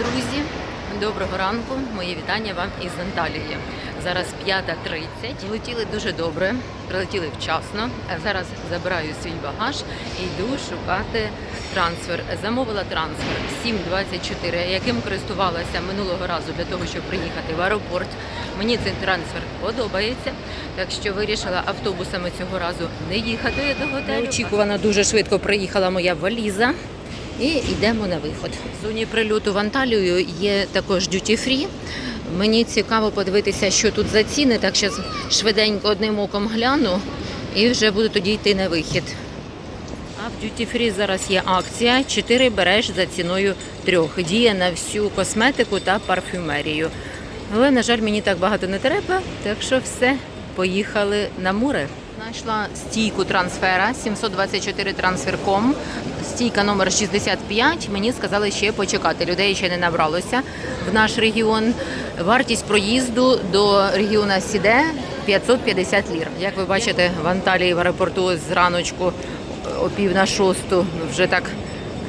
Друзі, доброго ранку. Моє вітання вам із Анталії. Зараз 5.30. Летіли дуже добре, прилетіли вчасно. Зараз забираю свій багаж і йду шукати трансфер. Замовила трансфер 724, яким користувалася минулого разу для того, щоб приїхати в аеропорт. Мені цей трансфер подобається, так що вирішила автобусами цього разу не їхати до готелю. Неочікувано дуже швидко приїхала моя валіза. І йдемо на виход. В зоні прильоту в Анталію є також free. Мені цікаво подивитися, що тут за ціни. Так що швиденько одним оком гляну і вже буду тоді йти на вихід. А в duty free зараз є акція 4 береш за ціною трьох. Діє на всю косметику та парфюмерію. Але, на жаль, мені так багато не треба, так що все, поїхали на море. Знайшла стійку трансфера 724 трансферком. Стійка номер 65. Мені сказали ще почекати. Людей ще не набралося в наш регіон. Вартість проїзду до регіону Сіде 550 лір. Як ви бачите, в Анталії в аеропорту з раночку о пів на шосту вже так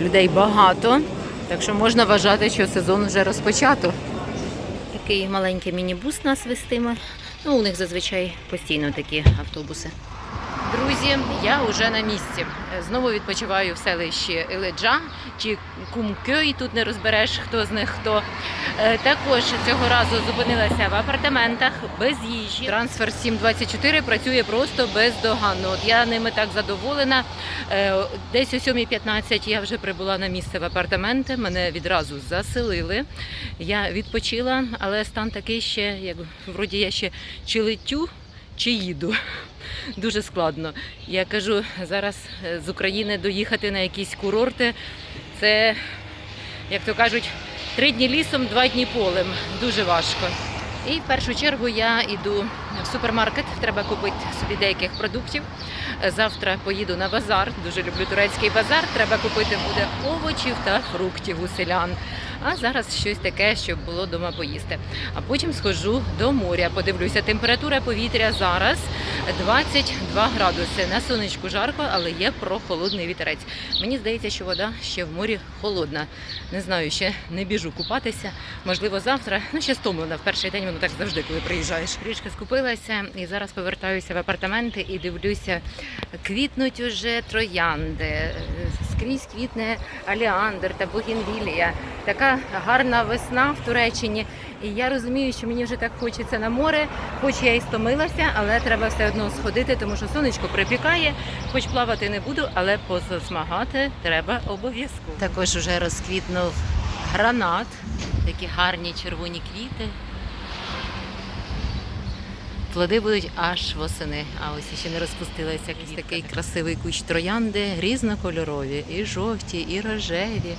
людей багато. Так що можна вважати, що сезон вже розпочато. Такий маленький мінібус нас вестиме. Ну, у них зазвичай постійно такі автобуси. Друзі, я вже на місці. Знову відпочиваю в селищі Еледжа чи Кумкьой, тут не розбереш, хто з них хто. Е, Також цього разу зупинилася в апартаментах без їжі. Трансфер 724 працює просто бездоганно. От я ними так задоволена. Е, Десь о 7.15 я вже прибула на місце в апартаменти. Мене відразу заселили. Я відпочила, але стан такий ще, як вроді я ще чи летю, чи їду. Дуже складно. Я кажу, зараз е, з України доїхати на якісь курорти. Це, як то кажуть, три дні лісом, два дні полем. Дуже важко. І в першу чергу я йду в супермаркет. Треба купити собі деяких продуктів. Е, Завтра поїду на базар. Дуже люблю турецький базар. Треба купити буде овочів та фруктів у селян. А зараз щось таке, щоб було вдома поїсти. А потім схожу до моря. Подивлюся, температура повітря зараз 22 градуси. На сонечку жарко, але є прохолодний вітерець. Мені здається, що вода ще в морі холодна. Не знаю, ще не біжу купатися. Можливо, завтра. Ну, ще стомлена в перший день, воно так завжди, коли приїжджаєш. Річка скупилася і зараз повертаюся в апартаменти і дивлюся, квітнуть уже троянди. Скрізь квітне аліандр та бугінвілія. Така гарна весна в Туреччині. І я розумію, що мені вже так хочеться на море, хоч я і стомилася, але треба все одно сходити, тому що сонечко припікає, хоч плавати не буду, але позасмагати треба обов'язково. Також вже розквітнув гранат, такі гарні червоні квіти. Плоди будуть аж восени, а ось ще не розпустилися. Якийсь такий красивий кущ троянди, різнокольорові, і жовті, і рожеві.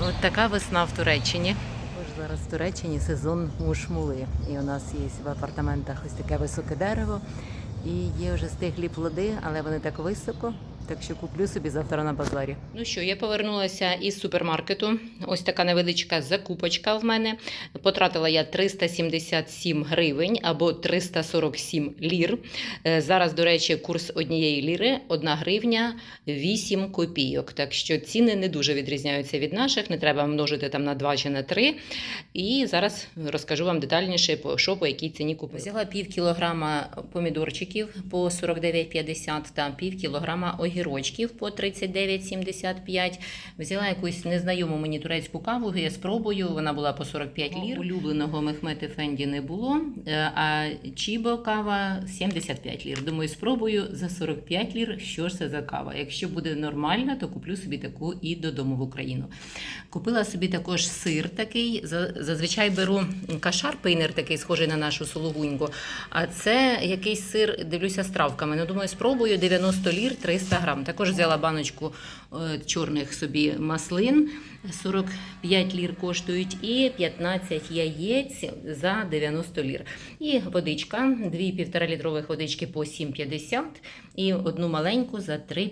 От така весна в Туреччині. Також зараз в Туреччині сезон мушмули. І у нас є в апартаментах ось таке високе дерево. І є вже стиглі плоди, але вони так високо. Так що куплю собі завтра на базарі. Ну що, я повернулася із супермаркету. Ось така невеличка закупочка в мене. Потратила я 377 гривень або 347 лір. Е, Зараз, до речі, курс однієї ліри 1 гривня 8 копійок. Так що ціни не дуже відрізняються від наших, не треба множити там на 2 чи на 3. І зараз розкажу вам детальніше, що по якій ціні купила. Взяла пів кілограма помідорчиків по 49,50 та пів кілограма огірочків по 39,75. Взяла якусь незнайому мені турецьку каву, я спробую, вона була по 45 лір. Улюбленого Мехмети Фенді не було, е, а Чібо кава 75 лір. Думаю, спробую за 45 лір, що ж це за кава. Якщо буде нормальна, то куплю собі таку і додому в Україну. Купила собі також сир такий. Зазвичай беру кашар пейнер такий, схожий на нашу сологуньку. А це якийсь сир, дивлюся, з травками. Ну, думаю, спробую 90 лір 300 грам. Також взяла баночку е, чорних собі маслин. 45 лір коштують і 15 яєць за 90 лір. І водичка, дві півтора літрових водички по 7,50 і одну маленьку за 3,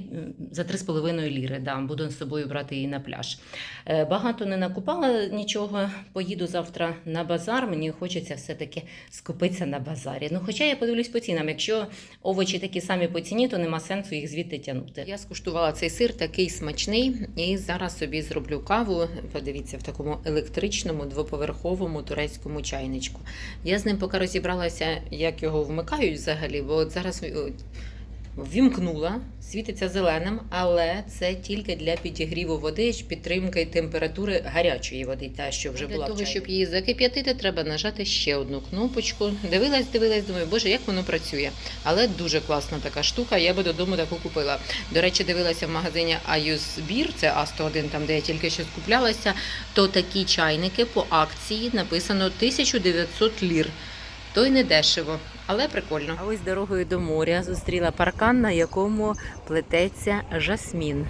за 3,5 ліри. Да, буду з собою брати її на пляж. Е, Багато не накупала нічого. Поїду завтра на базар. Мені хочеться все-таки скупитися на базарі. Ну, хоча я подивлюсь по цінам. Якщо овочі такі самі по ціні, то нема сенсу їх звідти тягнути. Я скуштувала цей сир, такий смачний. І зараз собі зроблю каву. Подивіться, в такому електричному двоповерховому турецькому чайничку. Я з ним поки розібралася, як його вмикають взагалі, бо от зараз о, ввімкнула, світиться зеленим, але це тільки для підігріву води, підтримки температури гарячої води, та що вже Для була в того, чайнику. щоб її закип'ятити, треба нажати ще одну кнопочку. Дивилась, дивилась, думаю, боже, як воно працює. Але дуже класна така штука. Я би додому таку купила. До речі, дивилася в магазині Beer, це А101, там де я тільки що скуплялася. То такі чайники по акції написано 1900 лір. То й не дешево, але прикольно. А ось дорогою до моря зустріла паркан, на якому плететься жасмін.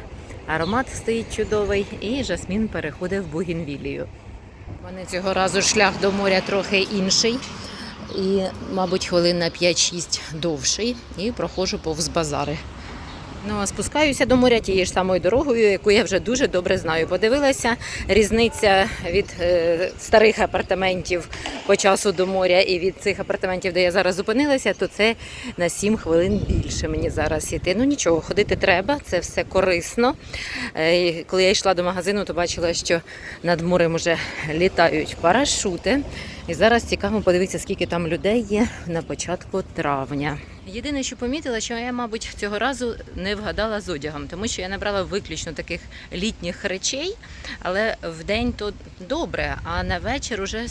Аромат стоїть чудовий, і жасмін переходить в бугінвілію. Вони цього разу шлях до моря трохи інший. І, мабуть, хвилин на 5-6 довший. І проходжу повз базари. Ну, спускаюся до моря тією ж самою дорогою, яку я вже дуже добре знаю. Подивилася різниця від е, старих апартаментів по часу до моря і від цих апартаментів, де я зараз зупинилася, то це на 7 хвилин більше мені зараз іти. Ну нічого, ходити треба, це все корисно. Е, коли я йшла до магазину, то бачила, що над морем вже літають парашути. І зараз цікаво подивитися, скільки там людей є на початку травня. Єдине, що помітила, що я, мабуть, цього разу не вгадала з одягом, тому що я набрала виключно таких літніх речей, але в день то добре, а на вечір уже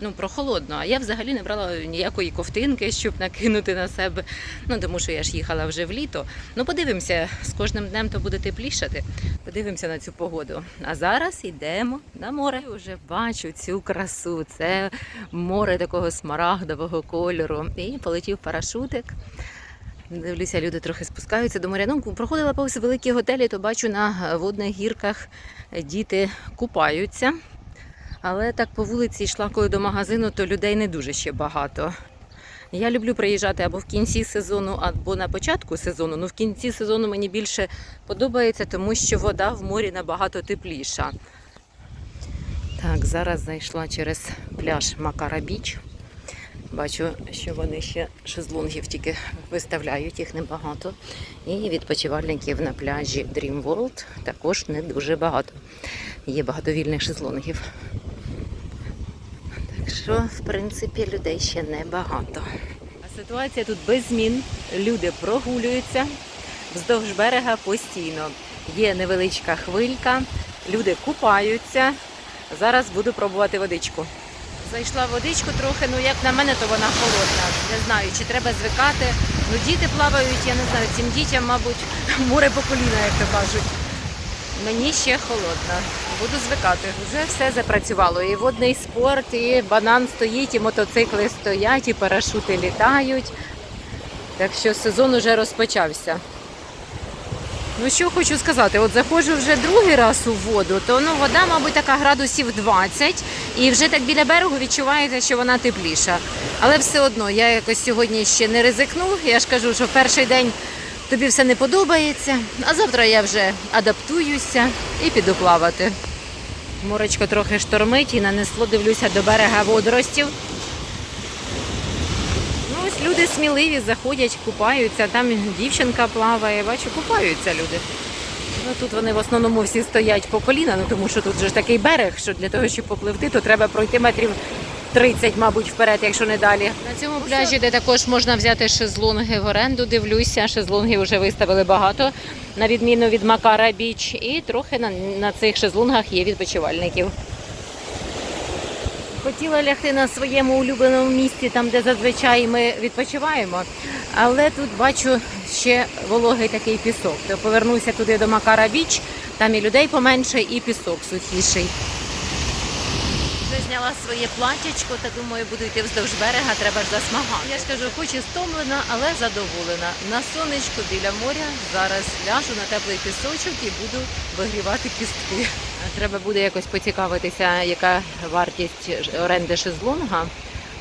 ну, прохолодно. А я взагалі не брала ніякої ковтинки, щоб накинути на себе. Ну тому що я ж їхала вже в літо. Ну подивимося, з кожним днем то буде теплішати. Подивимося на цю погоду. А зараз йдемо на море. Я вже бачу цю красу. Це море такого смарагдового кольору. І полетів парашутик. Дивлюся, люди трохи спускаються до моря. Ну, проходила повз великі готелі, то бачу на водних гірках діти купаються. Але так по вулиці йшла коли до магазину, то людей не дуже ще багато. Я люблю приїжджати або в кінці сезону, або на початку сезону. Ну, в кінці сезону мені більше подобається, тому що вода в морі набагато тепліша. Так, зараз зайшла через пляж Макара Біч. Бачу, що вони ще шезлонгів тільки виставляють, їх небагато. І відпочивальників на пляжі Dream World також не дуже багато. Є багато вільних шезлонгів. Так що, в принципі, людей ще небагато. А ситуація тут без змін. Люди прогулюються вздовж берега постійно. Є невеличка хвилька, люди купаються. Зараз буду пробувати водичку. Зайшла водичку трохи, ну як на мене, то вона холодна. Не знаю, чи треба звикати. Ну діти плавають, я не знаю, цим дітям, мабуть, море по коліна, як то кажуть. Мені ще холодно. Буду звикати. Вже все запрацювало. І водний спорт, і банан стоїть, і мотоцикли стоять, і парашути літають. Так що сезон уже розпочався. Ну що хочу сказати, от заходжу вже другий раз у воду, то ну вода, мабуть, така градусів 20, і вже так біля берегу відчуваєте, що вона тепліша. Але все одно я якось сьогодні ще не ризикну. Я ж кажу, що перший день тобі все не подобається, а завтра я вже адаптуюся і піду плавати. Моречко трохи штормить і нанесло, дивлюся, до берега водоростів. Ось люди сміливі, заходять, купаються. Там дівчинка плаває, бачу, купаються люди. Ну тут вони в основному всі стоять по коліна, ну тому що тут же ж такий берег, що для того, щоб попливти, то треба пройти метрів 30, мабуть, вперед, якщо не далі. На цьому пляжі, де також можна взяти шезлонги в оренду, дивлюся, шезлонги вже виставили багато, на відміну від Макара Біч, і трохи на, на цих шезлонгах є відпочивальників. Хотіла лягти на своєму улюбленому місці, там де зазвичай ми відпочиваємо, але тут бачу ще вологий такий пісок. То повернуся туди до Макара Біч, там і людей поменше, і пісок сухіший. Вже зняла своє платячко та думаю, буду йти вздовж берега, треба ж засмагати. Я ж кажу, хоч і стомлена, але задоволена. На сонечку біля моря зараз ляжу на теплий пісочок і буду вигрівати кістки. Треба буде якось поцікавитися, яка вартість оренди шезлонга,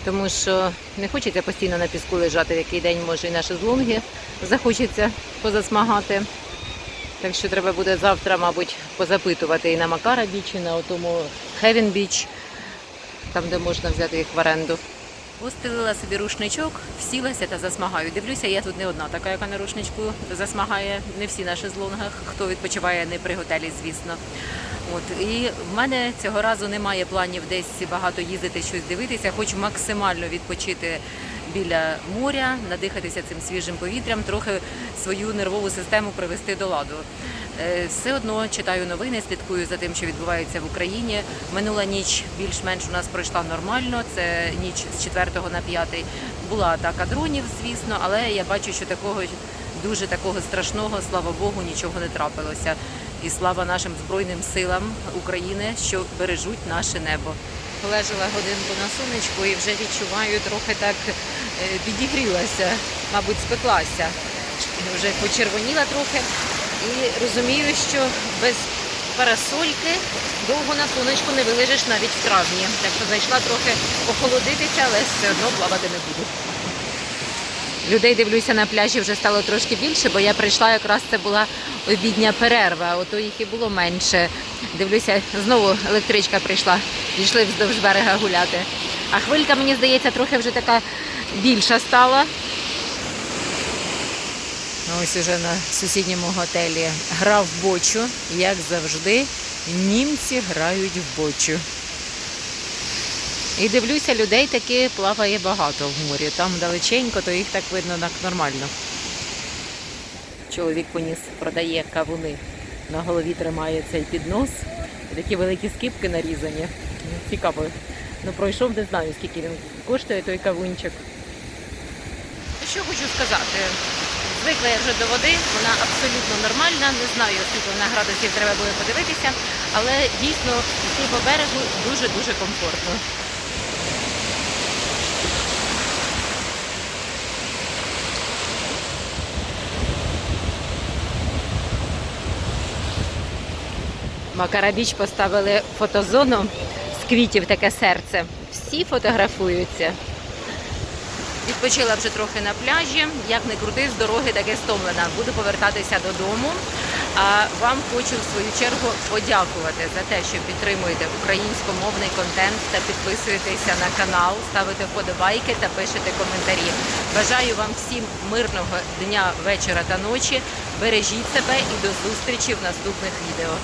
тому що не хочеться постійно на піску лежати в який день, може і на шезлонги захочеться позасмагати. Так що треба буде завтра, мабуть, позапитувати і на Макара біч, і на тому Хевін біч, там де можна взяти їх в оренду. Постелила собі рушничок, всілася та засмагаю. Дивлюся, я тут не одна така, яка на рушничку засмагає. Не всі на шезлонгах, хто відпочиває не при готелі, звісно. От і в мене цього разу немає планів десь багато їздити, щось дивитися. Хочу максимально відпочити біля моря, надихатися цим свіжим повітрям, трохи свою нервову систему привести до ладу. Е, Все одно читаю новини, слідкую за тим, що відбувається в Україні. Минула ніч більш-менш у нас пройшла нормально. Це ніч з 4 на 5. Була атака дронів, звісно, але я бачу, що такого дуже такого страшного, слава Богу, нічого не трапилося. І слава нашим збройним силам України, що бережуть наше небо. Полежала годинку на сонечку і вже відчуваю трохи так е, підігрілася, мабуть, спеклася. Вже почервоніла трохи і розумію, що без парасольки довго на сонечку не вилежиш навіть в травні. Так що зайшла трохи охолодитися, але все одно плавати не буду. Людей дивлюся на пляжі вже стало трошки більше, бо я прийшла якраз це була обідня перерва, ото їх і було менше. Дивлюся, знову електричка прийшла, пішли вздовж берега гуляти. А хвилька, мені здається, трохи вже така більша стала. Ось уже на сусідньому готелі грав бочу, як завжди, німці грають в бочу. І дивлюся, людей таки плаває багато в морі. Там далеченько, то їх так видно так нормально. Чоловік поніс, продає кавуни. На голові тримає цей піднос. Такі великі скипки нарізані. Ну, Цікаво. Ну пройшов, не знаю, скільки він коштує той кавунчик. Що хочу сказати. Звикла я вже до води, вона абсолютно нормальна. Не знаю, скільки вона градусів треба буде подивитися, але дійсно йти по берегу дуже-дуже комфортно. Макарабіч поставили фотозону з квітів таке серце. Всі фотографуються. Відпочила вже трохи на пляжі. Як не крути, з дороги таке стомлена. Буду повертатися додому. А вам хочу в свою чергу подякувати за те, що підтримуєте українськомовний контент та підписуєтеся на канал, ставите вподобайки та пишете коментарі. Бажаю вам всім мирного дня, вечора та ночі. Бережіть себе і до зустрічі в наступних відео.